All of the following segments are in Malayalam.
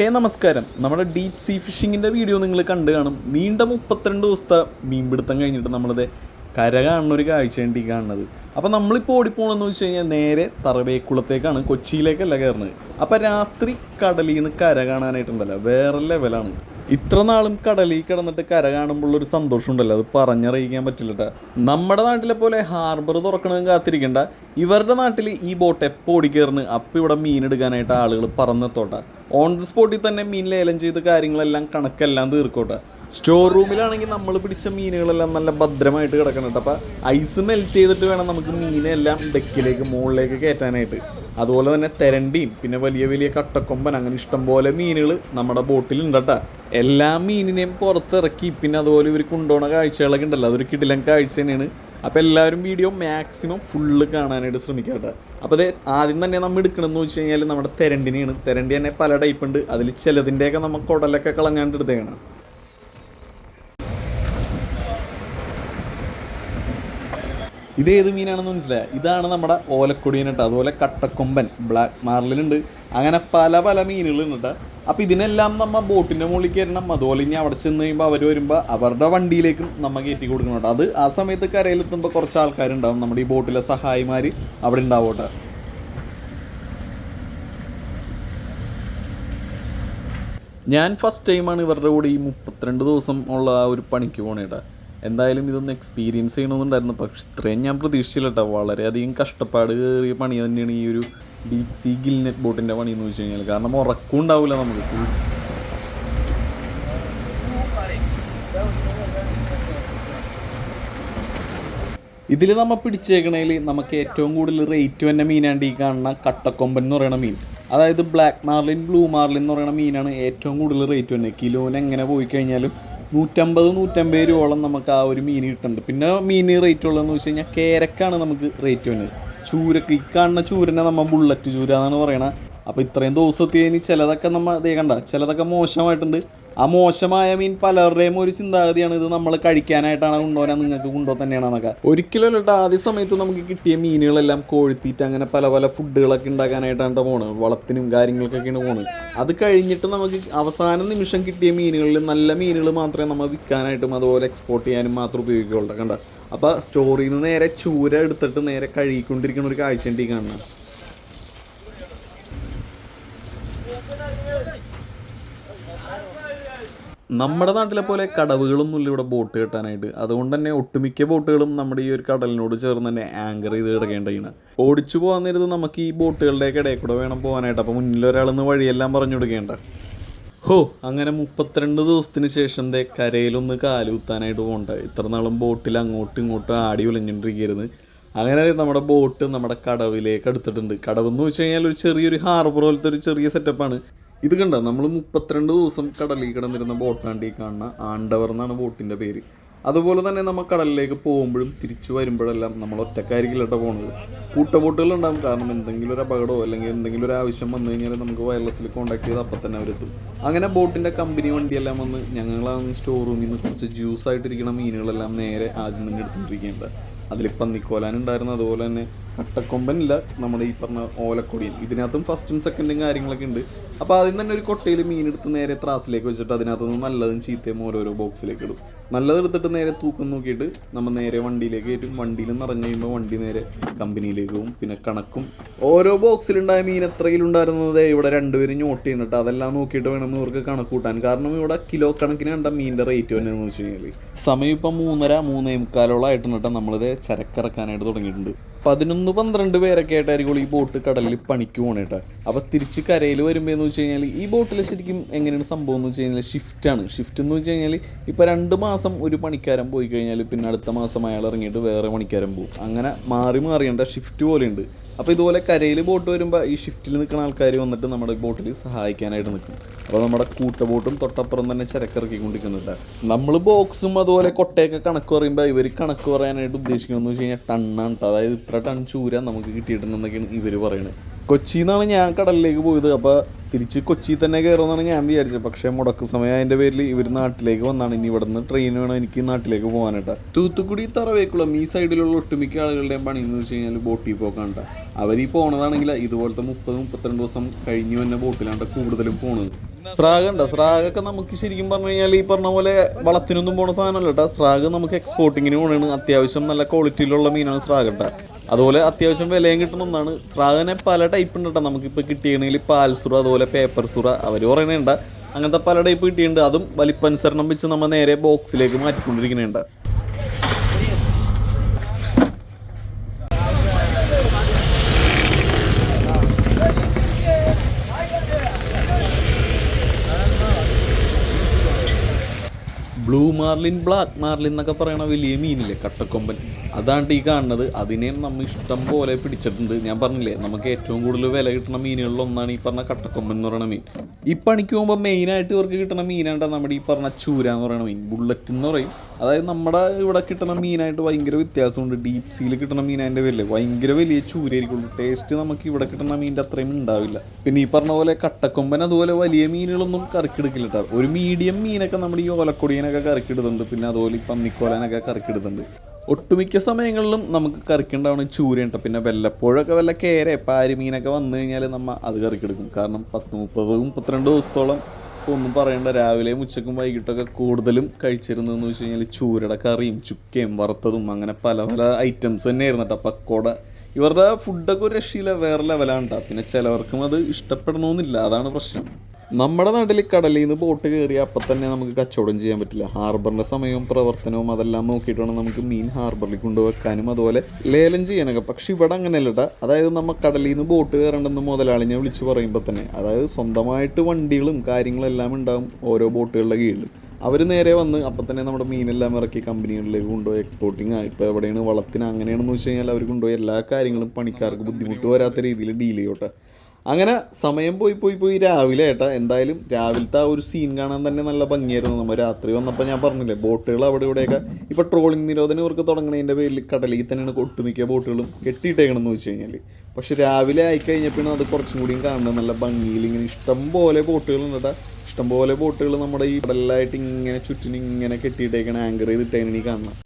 ഹേ നമസ്കാരം. നമ്മുടെ ഡീപ് സീ ഫിഷിങ്ങിന്റെ വീഡിയോ നിങ്ങൾ കണ്ടു കാണും. നീണ്ട മുപ്പത്തിരണ്ട് ദിവസത്തെ മീൻപിടുത്തം കഴിഞ്ഞിട്ട് നമ്മളത് കര കാണുന്ന ഒരു കാഴ്ചയാണ് ഈ കാണുന്നത്. അപ്പോൾ നമ്മളിപ്പോൾ ഓടിപ്പോണെന്ന് വെച്ച് കഴിഞ്ഞാൽ നേരെ തറവേക്കുളത്തേക്കാണ് കൊച്ചിയിലേക്കല്ല കയറുന്നത് അപ്പോൾ രാത്രി കടലിൽ നിന്ന് കര കാണാനായിട്ടുണ്ടല്ലോ വേറെ ലെവലാണ് ഇത്ര നാളും കടലിൽ കിടന്നിട്ട് കര കാണുമ്പോൾ ഒരു സന്തോഷം ഉണ്ടല്ലോ അത് പറഞ്ഞറിയിക്കാൻ പറ്റില്ല കേട്ടോ നമ്മുടെ നാട്ടിലെ പോലെ ഹാർബർ തുറക്കണമെന്ന് കാത്തിരിക്കണ്ട. ഇവരുടെ നാട്ടിൽ ഈ ബോട്ട് എപ്പോൾ ഓടിക്കേറിന് അപ്പം ഇവിടെ മീൻ എടുക്കാനായിട്ട് ആളുകൾ പറന്നെത്തോട്ടെ. ഓൺ ദി സ്പോട്ടിൽ തന്നെ മീൻ ലേലം ചെയ്ത് കാര്യങ്ങളെല്ലാം കണക്കെല്ലാം തീർക്കോട്ടെ. സ്റ്റോർ റൂമിലാണെങ്കിൽ നമ്മൾ പിടിച്ച മീനുകളെല്ലാം നല്ല ഭദ്രമായിട്ട് കിടക്കണം അപ്പം ഐസ് മെൽറ്റ് ചെയ്തിട്ട് വേണം നമുക്ക് മീനെല്ലാം ഡെക്കിലേക്ക് മുകളിലേക്ക് കയറ്റാനായിട്ട്. അതുപോലെ തന്നെ തെരണ്ടിയും പിന്നെ വലിയ വലിയ കട്ടക്കൊമ്പൻ അങ്ങനെ ഇഷ്ടംപോലെ മീനുകൾ നമ്മുടെ ബോട്ടിൽ ഉണ്ടട്ടാ എല്ലാ മീനിനെയും പുറത്തിറക്കി പിന്നെ അതുപോലെ ഇവർ കൊണ്ടുപോണ കാഴ്ചകളൊക്കെ ഉണ്ടല്ലോ അതൊരു കിടിലൻ കാഴ്ച തന്നെയാണ് അപ്പോൾ എല്ലാവരും വീഡിയോ മാക്സിമം ഫുള്ള് കാണാനായിട്ട് ശ്രമിക്കട്ടെ. അപ്പോൾ അതെ ആദ്യം തന്നെ നമ്മൾ എടുക്കണമെന്ന് വെച്ച് കഴിഞ്ഞാൽ നമ്മുടെ തെരണ്ടിനെയാണ്. തെരണ്ടി തന്നെ പല ടൈപ്പ് ഉണ്ട്. അതിൽ ചിലതിന്റെയൊക്കെ നമ്മൾ കുടലൊക്കെ കളഞ്ഞാണ്ട് എടുത്തേക്കണം. ഇത് ഏത് മീനാണെന്ന് മനസ്സിലായ? ഇതാണ് നമ്മുടെ ഓലക്കൊടിയൻ കേട്ടോ. അതുപോലെ കട്ടക്കൊമ്പൻ ബ്ലാക്ക് മാർലിനുണ്ട് അങ്ങനെ പല പല മീനുകളുണ്ട് കേട്ടോ. അപ്പോൾ ഇതിനെല്ലാം നമ്മൾ ബോട്ടിന്റെ മുകളിൽ കയറണം അതുപോലെ ഇനി അവിടെ ചെന്ന് കഴിയുമ്പോൾ അവർ വരുമ്പോൾ അവരുടെ വണ്ടിയിലേക്കും നമ്മൾ കയറ്റി കൊടുക്കണം കേട്ടോ. അത് ആ സമയത്ത് കരയിലെത്തുമ്പോൾ കുറച്ച് ആൾക്കാരുണ്ടാവും. നമ്മുടെ ഈ ബോട്ടിലെ സഹായിമാർ അവിടെ ഉണ്ടാവും ഞാൻ ഫസ്റ്റ് ടൈമാണ് ഇവരുടെ കൂടെ ഈ മുപ്പത്തിരണ്ട് ദിവസം ഉള്ള ആ ഒരു പണിക്ക് പോണേട്ടാ എന്തായാലും ഇതൊന്ന് എക്സ്പീരിയൻസ് ചെയ്യണമെന്നുണ്ടായിരുന്നു. പക്ഷെ ഇത്രയും ഞാൻ പ്രതീക്ഷിച്ചില്ല കേട്ടോ വളരെയധികം കഷ്ടപ്പാട് കയറിയ പണി തന്നെയാണ് ഈ ഒരു ഡീപ് സീ ഗിൽ നെറ്റ് ബോട്ടിന്റെ പണി എന്ന് വെച്ച് കഴിഞ്ഞാൽ കാരണം ഉറക്കം ഉണ്ടാവില്ല നമുക്ക്. ഇതിൽ നമ്മൾ പിടിച്ചേക്കണേൽ നമുക്ക് ഏറ്റവും കൂടുതൽ റേറ്റ് വന്ന മീനാണ്ട് ഈ കാണുന്ന കട്ടക്കൊമ്പൻ എന്ന് പറയുന്ന മീൻ. അതായത് ബ്ലാക്ക് മാർലിൻ ബ്ലൂ മാർലിൻ എന്ന് പറയുന്ന മീനാണ് ഏറ്റവും കൂടുതൽ റേറ്റ് വന്നത് കിലോന് എങ്ങനെ പോയി കഴിഞ്ഞാലും നൂറ്റമ്പത് നൂറ്റമ്പത് രൂപയോളം നമുക്ക് ആ ഒരു മീൻ കിട്ടുന്നുണ്ട്. പിന്നെ മീൻ റേറ്റ് ഉള്ളതെന്ന് വെച്ച് കഴിഞ്ഞാൽ കേരക്കാണ് നമുക്ക് റേറ്റ് വരുന്നത് ചൂരക്ക് ഈ കാണുന്ന ചൂരനെ നമ്മൾ ബുള്ളറ്റ് ചൂര എന്നാണ് പറയണത് അപ്പോൾ ഇത്രയും ദിവസത്തേന് ചിലതൊക്കെ നമ്മൾ ഇതേ കണ്ട ചിലതൊക്കെ മോശമായിട്ടുണ്ട്. ആ മോശമായ മീൻ പലരുടെയും ഒരു ചിന്താഗതിയാണ്. ഇത് നമ്മൾ കഴിക്കാനായിട്ടാണ് കൊണ്ടുപോകാൻ നിങ്ങൾക്ക് കൊണ്ടുപോകാൻ തന്നെയാണെന്നൊക്കെ ഒരിക്കലും കേട്ടോ. ആദ്യ സമയത്ത് നമുക്ക് കിട്ടിയ മീനുകളെല്ലാം കോഴിത്തീറ്റ അങ്ങനെ പല പല ഫുഡുകളൊക്കെ ഉണ്ടാക്കാനായിട്ടാണ് പോണത്. വളത്തിനും കാര്യങ്ങൾക്കൊക്കെയാണ് പോണത്. അത് കഴിഞ്ഞിട്ട് നമുക്ക് അവസാന നിമിഷം കിട്ടിയ മീനുകളിൽ നല്ല മീനുകൾ മാത്രമേ നമ്മൾ വിൽക്കാനായിട്ടും അതുപോലെ എക്സ്പോർട്ട് ചെയ്യാനും മാത്രം ഉപയോഗിക്കുകയുള്ളൂ. കണ്ട? അപ്പോൾ സ്റ്റോറിയിൽ നിന്ന് നേരെ ചൂര എടുത്തിട്ട് നേരെ കഴുകിക്കൊണ്ടിരിക്കുന്ന ഒരു കാഴ്ച ഉണ്ട് ഈ കാണുന്നത്. നമ്മുടെ നാട്ടിലെ പോലെ കടവുകളൊന്നുമില്ല ഇവിടെ ബോട്ട് കെട്ടാനായിട്ട്. അതുകൊണ്ട് തന്നെ ഒട്ടുമിക്ക ബോട്ടുകളും നമ്മുടെ ഈ ഒരു കടലിനോട് ചേർന്ന് തന്നെ ആങ്കർ ചെയ്ത് കിടക്കേണ്ടതാണ്. ഓടിച്ചു പോകാൻ നേരത്ത് നമുക്ക് ഈ ബോട്ടുകളുടെയൊക്കെ ഇടയിൽ കൂടെ വേണം പോകാനായിട്ട്. അപ്പോൾ മുന്നിൽ ഒരാളെന്ന് വഴിയെല്ലാം പറഞ്ഞു കൊടുക്കേണ്ട. ഹോ അങ്ങനെ മുപ്പത്തിരണ്ട് ദിവസത്തിന് ശേഷം ദേ കരയിലൊന്ന് കാലുകുത്താനായിട്ട് പോകണ്ട. ഇത്ര നാളും ബോട്ടിൽ അങ്ങോട്ടും ഇങ്ങോട്ടും ആടി ഉലഞ്ഞുകൊണ്ടിരിക്കരുത് അങ്ങനെ നമ്മുടെ ബോട്ട് നമ്മുടെ കടവിലേക്ക് എടുത്തിട്ടുണ്ട് കടവ് എന്ന് വെച്ച് കഴിഞ്ഞാൽ ഒരു ചെറിയൊരു ഹാർബർ പോലത്തെ ഒരു ചെറിയ സെറ്റപ്പാണ് ഇത് കണ്ട? നമ്മൾ മുപ്പത്തിരണ്ട് ദിവസം കടലിൽ കിടന്നിരുന്ന ബോട്ടാണ്ടി കാണുന്ന ആണ്ടവർ എന്നാണ് ബോട്ടിന്റെ പേര്. അതുപോലെ തന്നെ നമ്മൾ കടലിലേക്ക് പോകുമ്പോഴും തിരിച്ചു വരുമ്പോഴെല്ലാം നമ്മൾ ഒറ്റക്കാരിക്കില്ലട്ടോ പോകുന്നത് കൂട്ടബോട്ടുകൾ ഉണ്ടാകും കാരണം എന്തെങ്കിലും ഒരു അപകടമോ അല്ലെങ്കിൽ എന്തെങ്കിലും ഒരു ആവശ്യം വന്നു കഴിഞ്ഞാൽ നമുക്ക് വയർലെസ്സിൽ കോൺടാക്ട് ചെയ്ത് അപ്പം തന്നെ അവരെത്തും. അങ്ങനെ ബോട്ടിന്റെ കമ്പനി വണ്ടിയെല്ലാം വന്ന് ഞങ്ങളാണ് സ്റ്റോർ റൂമിൽ നിന്ന് കുറച്ച് ജ്യൂസ് ആയിട്ടിരിക്കുന്ന മീനുകളെല്ലാം നേരെ ആദ്യം തന്നെ എടുത്തുകൊണ്ടിരിക്കേണ്ടത് അതിൽ പന്നിക്കോലാനുണ്ടായിരുന്നു അതുപോലെ തന്നെ കട്ടക്കൊമ്പനില്ല നമ്മുടെ ഈ പറഞ്ഞ ഓലക്കൊടിയൻ ഇതിനകത്തും ഫസ്റ്റും സെക്കൻഡും കാര്യങ്ങളൊക്കെ ഉണ്ട്. അപ്പോൾ ആദ്യം തന്നെ ഒരു കൊട്ടയിൽ മീനെടുത്ത് നേരെ ത്രാസിലേക്ക് വെച്ചിട്ട് അതിനകത്ത് നിന്ന് നല്ലതും ചീത്തയും ഓരോരോ ബോക്സിലേക്ക് ഇടും. നല്ലത് എടുത്തിട്ട് നേരെ തൂക്കം നോക്കിയിട്ട് നമ്മൾ നേരെ വണ്ടിയിലേക്ക് കയറ്റും. വണ്ടിയിൽ നിറഞ്ഞു കഴിയുമ്പോൾ വണ്ടി നേരെ കമ്പനിയിലേക്ക് പോകും. പിന്നെ കണക്കും. ഓരോ ബോക്സിലുണ്ടായ മീൻ എത്രയിലുണ്ടായിരുന്നത് ഇവിടെ രണ്ടുപേരും ഞോട്ട് ചെയ്യുന്നുണ്ട് അതെല്ലാം നോക്കിയിട്ട് വേണം ഇവർക്ക് കണക്ക് കൂട്ടാൻ. കാരണം ഇവിടെ കിലോ കണക്കിന് കണ്ട മീനിന്റെ റേറ്റ് തന്നെ എന്ന് വെച്ച് കഴിഞ്ഞാൽ സമയം ഇപ്പം മൂന്നര മൂന്നേ മുക്കാലോളം ആയിട്ടുണ്ട് നമ്മളിത് ചരക്കിറക്കാനായിട്ട് തുടങ്ങിയിട്ടുണ്ട്. പതിനൊന്ന് പന്ത്രണ്ട് പേരൊക്കെ ആയിട്ടായിരിക്കും ഈ ബോട്ട് കടലിൽ പണിക്ക് പോണേട്ടാ അപ്പോൾ തിരിച്ച് കരയിൽ വരുമ്പോൾ എന്ന് വെച്ച് കഴിഞ്ഞാൽ ഈ ബോട്ടിൽ ശരിക്കും എങ്ങനെയാണ് സംഭവം എന്ന് വെച്ച് കഴിഞ്ഞാൽ ഷിഫ്റ്റാണ് ഷിഫ്റ്റ് എന്ന് വെച്ച് കഴിഞ്ഞാൽ ഇപ്പോൾ രണ്ട് മാസം ഒരു പണിക്കാരൻ പോയി കഴിഞ്ഞാൽ പിന്നെ അടുത്ത മാസം അയാൾ ഇറങ്ങിയിട്ട് വേറെ പണിക്കാരൻ പോകും അങ്ങനെ മാറി മാറിയേണ്ട ഷിഫ്റ്റ് പോലെയുണ്ട്. അപ്പോൾ ഇതുപോലെ കരയിൽ ബോട്ട് വരുമ്പോൾ ഈ ഷിഫ്റ്റിൽ നിൽക്കുന്ന ആൾക്കാർ വന്നിട്ട് നമ്മുടെ ബോട്ടിൽ സഹായിക്കാനായിട്ട് നിൽക്കും. അപ്പോൾ നമ്മുടെ കൂട്ടബോട്ടും തൊട്ടപ്പുറം തന്നെ ചരക്കിറക്കിക്കൊണ്ടിരിക്കുന്നുണ്ട്. നമ്മൾ ബോക്സും അതുപോലെ കൊട്ടയൊക്കെ കണക്ക് പറയുമ്പോൾ ഇവർ കണക്ക് പറയാനായിട്ട് ഉദ്ദേശിക്കുന്നതെന്ന് വെച്ച് കഴിഞ്ഞാൽ ടണ്ണാണ്. അതായത് ഇത്ര ടൺ ചൂര നമുക്ക് കിട്ടിയിട്ടുണ്ടെന്നൊക്കെയാണ് ഇവർ പറയുന്നത് കൊച്ചിയിൽ നിന്നാണ് ഞാൻ കടലിലേക്ക് പോയത്. അപ്പോൾ തിരിച്ച് കൊച്ചിയിൽ തന്നെ കയറുമെന്നാണ് ഞാൻ വിചാരിച്ചത്. പക്ഷേ മുടക്ക് സമയം അതിന്റെ പേരിൽ ഇവർ നാട്ടിലേക്ക് വന്നാണ്. ഇനി ഇവിടെ നിന്ന് ട്രെയിൻ വേണം എനിക്ക് നാട്ടിലേക്ക് പോകാനായിട്ട്. തൂത്തുക്കുടി തറവേക്കുളം ഈ സൈഡിലുള്ള ഒട്ടുമിക്ക ആളുകളുടെയും പണി എന്ന് വെച്ച് കഴിഞ്ഞാൽ ബോട്ടിൽ പോക്കാണ്ട അവർ ഈ പോണതാണെങ്കിൽ ഇതുപോലത്തെ മുപ്പത് മുപ്പത്തിരണ്ട് ദിവസം കഴിഞ്ഞു തന്നെ ബോട്ടിലാണ്ട് കൂടുതലും പോണത്. സ്രാഗ് ഉണ്ട്? സ്രാഗൊക്കെ നമുക്ക് ശരിക്കും പറഞ്ഞു കഴിഞ്ഞാൽ ഈ പറഞ്ഞ പോലെ വളത്തിനൊന്നും പോണ സാധനമല്ല കേട്ടോ. സ്രാഗ് നമുക്ക് എക്സ്പോർട്ടിങ്ങിന് പോകണതാണ് അത്യാവശ്യം നല്ല ക്വാളിറ്റിയിലുള്ള മീനാണ് സ്രാഗ് അതുപോലെ അത്യാവശ്യം വിലയും കിട്ടുന്ന ഒന്നാണ്. സ്രാവനെ പല ടൈപ്പ് ഉണ്ട് കേട്ടോ നമുക്കിപ്പോൾ കിട്ടിയണെങ്കിൽ പാൽസുറ അതുപോലെ പേപ്പർ സുറ അവർ പറയണേണ്ട അങ്ങനത്തെ പല ടൈപ്പ് കിട്ടിയിട്ടുണ്ട്. അതും വലിപ്പനുസരണം വെച്ച് നമ്മൾ നേരെ ബോക്സിലേക്ക് മാറ്റിക്കൊണ്ടിരിക്കുന്നുണ്ട്. ബ്ലൂ മാർലിൻ ബ്ലാക്ക് മാർലിൻ എന്നൊക്കെ പറയണ വലിയ മീനില്ലേ കട്ടക്കൊമ്പൻ. അതാണ് ഈ കാണുന്നത്. അതിനെ നമ്മൾ ഇഷ്ടം പോലെ പിടിച്ചിട്ടുണ്ട്. ഞാൻ പറഞ്ഞില്ലേ നമുക്ക് ഏറ്റവും കൂടുതൽ വില കിട്ടുന്ന മീനുകളിൽ ഒന്നാണ് ഈ പറഞ്ഞ കട്ടക്കൊമ്പൻ എന്ന് പറയുന്ന മീൻ. ഈ പണിക്ക് പോകുമ്പോൾ മെയിനായിട്ട് ഇവർക്ക് കിട്ടുന്ന മീനാണ് നമ്മുടെ ഈ പറഞ്ഞ ചൂര എന്ന് പറയുന്ന മീൻ. ബുള്ളറ്റ് എന്ന് പറയും. അതായത് നമ്മുടെ ഇവിടെ കിട്ടുന്ന മീനായിട്ട് ഭയങ്കര വ്യത്യാസമുണ്ട്. ഡീപ് സീൽ കിട്ടുന്ന മീനതിന്റെ വലിയ ഭയങ്കര വലിയ ചൂരയായിരിക്കുള്ളൂ. ടേസ്റ്റ് നമുക്ക് ഇവിടെ കിട്ടുന്ന മീനിന്റെ അത്രയും ഉണ്ടാവില്ല. പിന്നെ ഈ പറഞ്ഞ പോലെ കട്ടക്കൊമ്പൻ അതുപോലെ വലിയ മീനുകളൊന്നും കറിക്കെടുക്കില്ല. ഒരു മീഡിയം മീനൊക്കെ നമ്മുടെ ഈ ഓലക്കൊടിയനൊക്കെ കറക്കിടുന്നുണ്ട്. പിന്നെ അതുപോലെ ഈ നിക്കോലാനൊക്കെ കറക്കിടുന്നുണ്ട്. ഒട്ടുമിക്ക സമയങ്ങളിലും നമുക്ക് കറിക്കുണ്ടാവണ ചൂരയുണ്ട് പിന്നെ വല്ലപ്പോഴൊക്കെ വല്ല കേര പാരി മീനൊക്കെ വന്നു കഴിഞ്ഞാൽ നമ്മൾ അത് കറിക്കെടുക്കും. കാരണം പത്ത് മുപ്പത് മുപ്പത്തിരണ്ട് ദിവസത്തോളം ഒന്നും പറയണ്ട. രാവിലെയും ഉച്ചക്കും വൈകിട്ടൊക്കെ കൂടുതലും കഴിച്ചിരുന്നതെന്ന് വെച്ച് കഴിഞ്ഞാൽ ചൂരയുടെ കറിയും ചുക്കയും വറുത്തതും അങ്ങനെ പല പല ഐറ്റംസ് തന്നെയായിരുന്നു കേട്ടോ പക്കോട ഇവരുടെ ഫുഡൊക്കെ ഒരു രക്ഷയില്ല. വേറെ ലെവലാണ് കേട്ടോ പിന്നെ ചിലവർക്കും അത് ഇഷ്ടപ്പെടണമെന്നില്ല അതാണ് പ്രശ്നം. നമ്മുടെ നാട്ടിൽ കടലിൽ നിന്ന് ബോട്ട് കയറി അപ്പം തന്നെ നമുക്ക് കച്ചവടം ചെയ്യാൻ പറ്റില്ല. ഹാർബറിന്റെ സമയവും പ്രവർത്തനവും അതെല്ലാം നോക്കിയിട്ട് വേണം നമുക്ക് മീൻ ഹാർബറിൽ കൊണ്ടുവെക്കാനും അതുപോലെ ലേലം ചെയ്യാനൊക്കെ. പക്ഷെ ഇവിടെ അങ്ങനെയല്ല കേട്ടോ അതായത് നമ്മൾ കടലിൽ നിന്ന് ബോട്ട് കയറേണ്ടെന്ന് മുതലാളിനെ വിളിച്ച് പറയുമ്പോൾ തന്നെ അതായത് സ്വന്തമായിട്ട് വണ്ടികളും കാര്യങ്ങളെല്ലാം ഉണ്ടാകും ഓരോ ബോട്ടുകളുടെ കീഴിൽ അവർ നേരെ വന്ന് അപ്പം തന്നെ നമ്മുടെ മീനെല്ലാം ഇറക്കി കമ്പനികളിലേക്ക് കൊണ്ടുപോയി എക്സ്പോർട്ടിങ് ഇപ്പോൾ എവിടെയാണ് വളത്തിന് അങ്ങനെയാണെന്ന് വെച്ച് കഴിഞ്ഞാൽ അവർ കൊണ്ടുപോയി എല്ലാ കാര്യങ്ങളും പണിക്കാർക്ക് ബുദ്ധിമുട്ട് വരാത്ത രീതിയിൽ ഡീൽ ചെയ്യോട്ടെ അങ്ങനെ സമയം പോയി പോയി പോയി രാവിലെ ഏട്ടാ. എന്തായാലും രാവിലത്തെ ആ ഒരു സീൻ കാണാൻ തന്നെ നല്ല ഭംഗിയായിരുന്നു. നമ്മൾ രാത്രി വന്നപ്പോൾ ഞാൻ പറഞ്ഞില്ലേ ബോട്ടുകൾ അവിടെ ഇവിടെയൊക്കെ ഇപ്പോൾ ട്രോളിംഗ് നിരോധനം ഇവർക്ക് തുടങ്ങണതിന്റെ പേരിൽ കടലിൽ തന്നെയാണ് ഒട്ടുമിക്ക ബോട്ടുകളും കെട്ടിയിട്ടേക്കണമെന്ന് വെച്ച് കഴിഞ്ഞാൽ പക്ഷെ രാവിലെ ആയിക്കഴിഞ്ഞപ്പോഴും അത് കുറച്ചും കൂടിയും കാണുന്നത് നല്ല ഭംഗിയിൽ ഇങ്ങനെ ഇഷ്ടം പോലെ ബോട്ടുകൾ ഉണ്ടാ. ഇഷ്ടം പോലെ ബോട്ടുകൾ നമ്മുടെ ഈ കടലിലായിട്ട് ഇങ്ങനെ ചുറ്റിന് ഇങ്ങനെ കെട്ടിയിട്ടേക്കണ ആങ്കർ ചെയ്തിട്ടേക്കണ ഈ കാണണം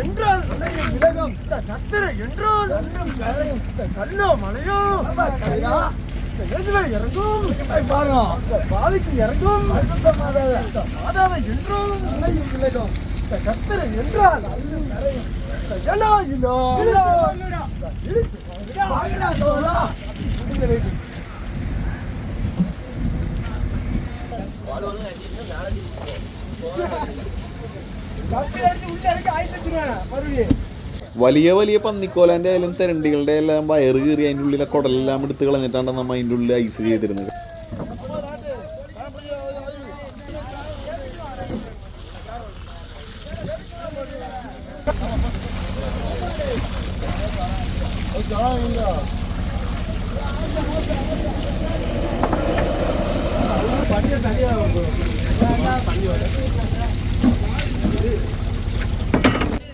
என்றால் விலகும் சத்திர என்றால் கல்லோ மலையோ இறங்கும் பாவிக்கு இறங்கும் மாதாவை என்றும் விலகும் கத்திர என்றால் எலோ இலோ கப்பி വലിയ വലിയ പന്നിക്കോലാന്റെ ആയാലും തെരണ്ടികളുടെ എല്ലാം വയറ് കീറി അതിന്റെ ഉള്ളിലെ കുടലെല്ലാം എടുത്ത് കളഞ്ഞിട്ടാണ് നമ്മൾ അതിന്റെ ഉള്ളിൽ ഐസ് ചെയ്തിരുന്നത്.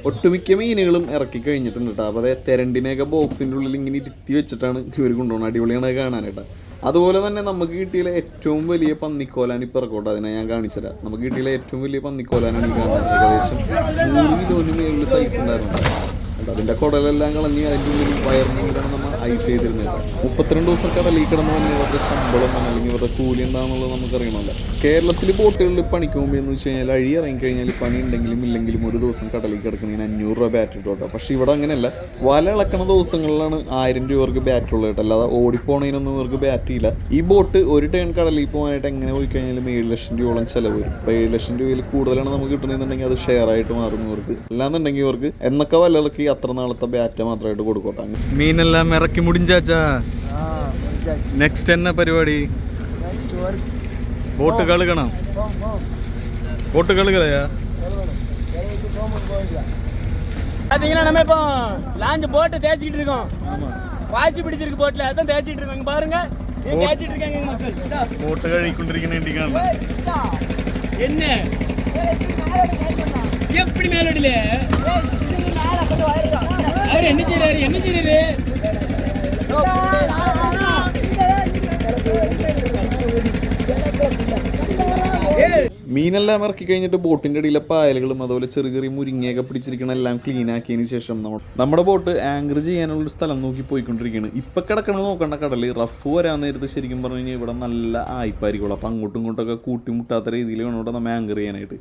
ഒട്ടുമിക്ക മീനുകളും ഇറക്കി കഴിഞ്ഞിട്ടുണ്ട് കേട്ടോ അപ്പോൾ അതേ തെരണ്ടിനെയൊക്കെ ബോക്സിന്റെ ഉള്ളിൽ ഇങ്ങനെ ഇരുത്തി വെച്ചിട്ടാണ് ഇവർ കൊണ്ടുപോകുന്നത് അടിപൊളിയാണ് കാണാനായിട്ട് അതുപോലെ തന്നെ നമുക്ക് കിട്ടിയ ഏറ്റവും വലിയ പന്നിക്കോലാൻ ഇപ്പം ഇറക്കോട്ടെ അതിനെ ഞാൻ കാണിച്ചുതരാം നമുക്ക് കിട്ടിയ ഏറ്റവും വലിയ പന്നിക്കോലാനാണ് ഈ കാണുന്നത്. ഏകദേശം നൂറ് കിലോന് മേളിൽ സൈസ് ഉണ്ടായിരുന്നു. അതിന്റെ കുടലെല്ലാം കളഞ്ഞ് അതിന്റെ ഉള്ളിൽ വയറിനുള്ളിലാണ് നമ്മൾ ഐസ് ചെയ്തിരുന്നത്. മുപ്പത്തിരണ്ട് ദിവസക്കാരെ കടലിൽ കിടന്ന് വന്ന് ഇവരുടെ ശമ്പളം അല്ലെങ്കിൽ ഇവരുടെ കൂലി എന്താണെന്നുള്ളത് നമുക്കറിയണമല്ലോ. കേരളത്തിൽ ബോട്ടുകളിൽ പണിക്ക് പോകുമ്പോൾ എന്ന് വെച്ച് കഴിഞ്ഞാൽ അഴി ഇറങ്ങി കഴിഞ്ഞാൽ പണി ഉണ്ടെങ്കിലും ഇല്ലെങ്കിലും ഒരു ദിവസം കടലിൽ കിടക്കണമെങ്കിൽ അഞ്ഞൂറ് രൂപ ബാറ്റ് ഇട്ടോ പക്ഷേ ഇവിടെ അങ്ങനെയല്ല. വല ഇളക്കണ ദിവസങ്ങളിലാണ് ആയിരം രൂപ ഇവർക്ക് ബാറ്റ് ഉള്ളത് കേട്ടോ. അല്ലാതെ ഓടിപ്പോണതിനൊന്നും ഇവർക്ക് ബാറ്റ് ഇല്ല. ഈ ബോട്ട് ഒരു ടേൺ കടലിൽ പോകാനായിട്ട് എങ്ങനെ പോയി കഴിഞ്ഞാലും ഏഴ് ലക്ഷം രൂപയോളം ചിലവ് വരും. അപ്പോൾ ഏഴ് ലക്ഷം രൂപയിൽ കൂടുതലാണ് നമുക്ക് കിട്ടുന്നതെന്നുണ്ടെങ്കിൽ അത് ഷെയർ ആയിട്ട് മാറും ഇവർക്ക്. അല്ലാന്നുണ്ടെങ്കിൽ ഇവർക്ക് എന്നൊക്കെ വല ഇളക്കി അത്ര നാളത്തെ ബാറ്റ മാത്രമായിട്ട് കൊടുക്കട്ടെ മീനെല്ലാം ഇറക്കി മുടിഞ്ചാച്ചാ ആ നെക്സ്റ്റ് എന്നാ പരിപാടി നെക്സ്റ്റ് വർക്ക് ബോട്ട് കഴുകണം പോം പോം ബോട്ട് കഴുകലയാ எனக்கு சோமன் போயிடல பாத்தீங்கன்னா நம்ம இப்போ லாஞ்சு போட்டு தேய்ச்சிக்கிட்டு இருக்கோம் வாசி பிடிச்சிருக்கு போட்ல அதான் தேய்ச்சிட்டு இருக்கோம் இங்க பாருங்க இது தேய்ச்சிட்டு இருக்காங்க எங்க மக்கள் இதா. ബോട്ട് കഴിക്കൊണ്ടിരിക്കണ என்ன எப்படி மேலோடில அவர் என்ன செய்யறாரு என்ன செய்யறாரு മീനെല്ലാം ഇറക്കി കഴിഞ്ഞിട്ട് ബോട്ടിന്റെ അടിയിലെ പായലുകളും അതുപോലെ ചെറിയ ചെറിയ മുരിങ്ങയൊക്കെ പിടിച്ചിരിക്കണ എല്ലാം ക്ലീൻ ആക്കിയതിന് ശേഷം നമ്മ നമ്മുടെ ബോട്ട് ആങ്കർ ചെയ്യാനുള്ള ഒരു സ്ഥലം നോക്കി പോയിക്കൊണ്ടിരിക്കുകയാണ് ഇപ്പൊ കിടക്കണത് നോക്കണ്ട കടല് റഫ് വരാൻ നേരത്ത് ശരിക്കും പറഞ്ഞു കഴിഞ്ഞാൽ ഇവിടെ നല്ല ആയിപ്പായിരിക്കുള്ളൂ അപ്പം അങ്ങോട്ടും ഇങ്ങോട്ടൊക്കെ കൂട്ടിമുട്ടാത്ത രീതിയിൽ വേണം ഇവിടെ നമ്മൾ ആങ്കർ ചെയ്യാനായിട്ട്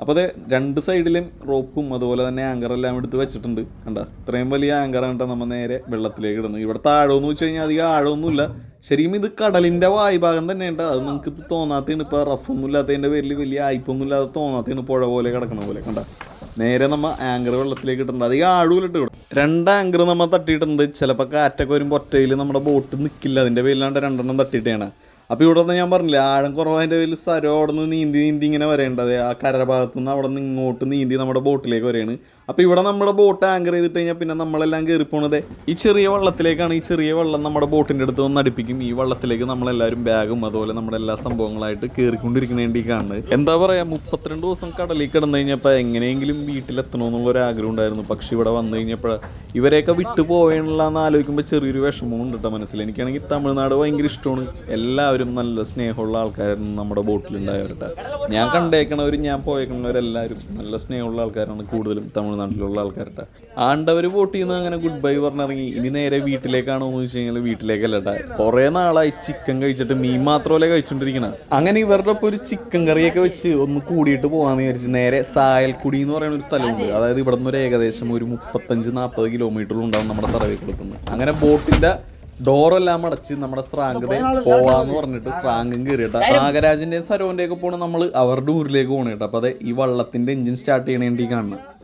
അപ്പോൾ അതെ രണ്ട് സൈഡിലും റോപ്പും അതുപോലെ തന്നെ ആങ്കറെല്ലാം എടുത്ത് വെച്ചിട്ടുണ്ട്. കണ്ട? ഇത്രയും വലിയ ആങ്കറാണ് നമ്മൾ നേരെ വെള്ളത്തിലേക്ക് ഇടുന്നു ഇവിടെ താഴോന്ന് വെച്ച് കഴിഞ്ഞാൽ അധികം ആഴമൊന്നുമില്ല. ശരിക്കും ഇത് കടലിന്റെ വായ്ഭാഗം തന്നെ ഉണ്ട് അത് നമുക്ക് ഇപ്പോൾ തോന്നാത്തതാണ് ഇപ്പോൾ റഫൊന്നും ഇല്ലാത്തതിന്റെ പേരിൽ വലിയ ആയിപ്പൊന്നും ഇല്ലാതെ തോന്നാത്തതാണ് പുഴ പോലെ കിടക്കുന്ന പോലെ. കണ്ട? നേരെ നമ്മൾ ആങ്കർ വെള്ളത്തിലേക്ക് ഇട്ടിട്ടുണ്ട്. അധികം ആഴൂലിട്ട് ഇവിടെ. രണ്ട് ആങ്കർ നമ്മൾ തട്ടിയിട്ടുണ്ട്. ചിലപ്പോൾ കാറ്റൊക്കെ വരുമ്പോൾ ഒറ്റയിൽ നമ്മുടെ ബോട്ട് നിൽക്കില്ല അതിന്റെ പേരിലാണ്ട് രണ്ടെണ്ണം തട്ടിയിട്ടാണ്. അപ്പോൾ ഇവിടെ നിന്ന് ഞാൻ പറഞ്ഞില്ലേ ആഴം കുറവായതിന്റെ പേരിൽ സ്ഥലം അവിടെ നിന്ന് നീന്തി നീന്തി ഇങ്ങനെ വരേണ്ടത്. ആ കരഭാഗത്തുനിന്ന് അവിടെ നിന്ന് ഇങ്ങോട്ട് നീന്തി നമ്മുടെ ബോട്ടിലേക്ക് വരെയാണ് അപ്പോൾ ഇവിടെ നമ്മുടെ ബോട്ട് ആങ്കർ ചെയ്തിട്ട് കഴിഞ്ഞാൽ പിന്നെ നമ്മളെല്ലാം കയറി പോണത്. ഈ ചെറിയ വള്ളത്തിലേക്കാണ് ഈ ചെറിയ വെള്ളം നമ്മുടെ ബോട്ടിന്റെ അടുത്ത് വന്ന് അടുപ്പിക്കും. ഈ വള്ളത്തിലേക്ക് നമ്മളെല്ലാവരും ബാഗും അതുപോലെ നമ്മുടെ എല്ലാ സംഭവങ്ങളായിട്ട് കയറിക്കൊണ്ടിരിക്കുന്നതിന്റെ വേണ്ടി കാണുന്നത്. എന്താ പറയുക മുപ്പത്തിരണ്ട് ദിവസം കടലിൽ കിടന്നു കഴിഞ്ഞപ്പോൾ എങ്ങനെയെങ്കിലും വീട്ടിലെത്തണമെന്നുള്ള ഒരു ആഗ്രഹം ഉണ്ടായിരുന്നു. പക്ഷെ ഇവിടെ വന്നു കഴിഞ്ഞപ്പോൾ ഇവരെയൊക്കെ വിട്ടു പോകണമെന്ന് ആലോചിക്കുമ്പോൾ ചെറിയൊരു വിഷമവും ഉണ്ട് കേട്ടോ മനസ്സിൽ. എനിക്കാണെങ്കിൽ തമിഴ്നാട് ഭയങ്കര ഇഷ്ടമാണ്. എല്ലാവരും നല്ല സ്നേഹമുള്ള ആൾക്കാരായിരുന്നു നമ്മുടെ ബോട്ടിലുണ്ടായവരുടെ ഞാൻ കണ്ടേക്കണവരും ഞാൻ പോയേക്കണവരെല്ലാവരും നല്ല സ്നേഹമുള്ള ആൾക്കാരാണ് കൂടുതലും തമിഴ്നാട്ടിലുള്ള ആൾക്കാരുടെ ആണ്ടവർ വോട്ട് ചെയ്യുന്ന അങ്ങനെ ഗുഡ് ബൈ പറഞ്ഞിറങ്ങി ഇനി നേരെ വീട്ടിലേക്കാണോ എന്ന് വെച്ച് കഴിഞ്ഞാൽ വീട്ടിലേക്കല്ല കേട്ടോ കുറേ നാളായി ചിക്കൻ കഴിച്ചിട്ട് മീൻ മാത്രമല്ലേ കഴിച്ചോണ്ടിരിക്കണ. അങ്ങനെ ഇവരുടെ ഒപ്പം ഒരു ചിക്കൻ കറിയൊക്കെ വെച്ച് ഒന്ന് കൂടിയിട്ട് പോകാന്ന് വിചാരിച്ച് നേരെ സായൽക്കുടി എന്ന് പറയുന്ന ഒരു സ്ഥലമുണ്ട് അതായത് ഇവിടെ നിന്ന് ഒരു ഏകദേശം ഒരു മുപ്പത്തഞ്ച് നാൽപ്പത് കിലോമീറ്ററിൽ ഉണ്ടാവും നമ്മുടെ തറവേക്കുളത്തുനിന്ന് അങ്ങനെ ബോട്ടിന്റെ ഡോറെല്ലാം അടച്ച് നമ്മുടെ സ്രാങ്ക് പോവാന്ന് പറഞ്ഞിട്ട് സ്രാങ്കും കയറിയിട്ട നാഗരാജിന്റെയും സരോന്റെ ഒക്കെ പോണ നമ്മൾ അവരുടെ ഊരിലേക്ക് പോണേട്ടോ. അപ്പൊ അതെ ഈ വള്ളത്തിന്റെ എഞ്ചിൻ സ്റ്റാർട്ട് ചെയ്യണ വേണ്ടി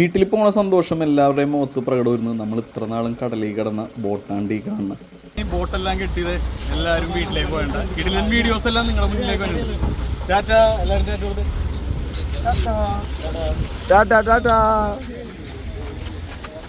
വീട്ടിൽ പോണ സന്തോഷം എല്ലാവരുടെയും മുഖത്ത് പ്രകടമായിരുന്നു നമ്മൾ ഇത്ര നാളും കടലിൽ കിടന്ന ബോട്ടാണ്ടി കാണുന്ന. ഈ ബോട്ടെല്ലാം കിട്ടിയത് എല്ലാവരും വീട്ടിലേക്ക് പോകേണ്ട കിടിലൻ വീഡിയോസ് എല്ലാം നിങ്ങളുടെ മുന്നിലേക്ക് വരുന്നുണ്ട് ടാറ്റ എല്ലാവരും ടാറ്റ. ടാറ്റ ടാറ്റ.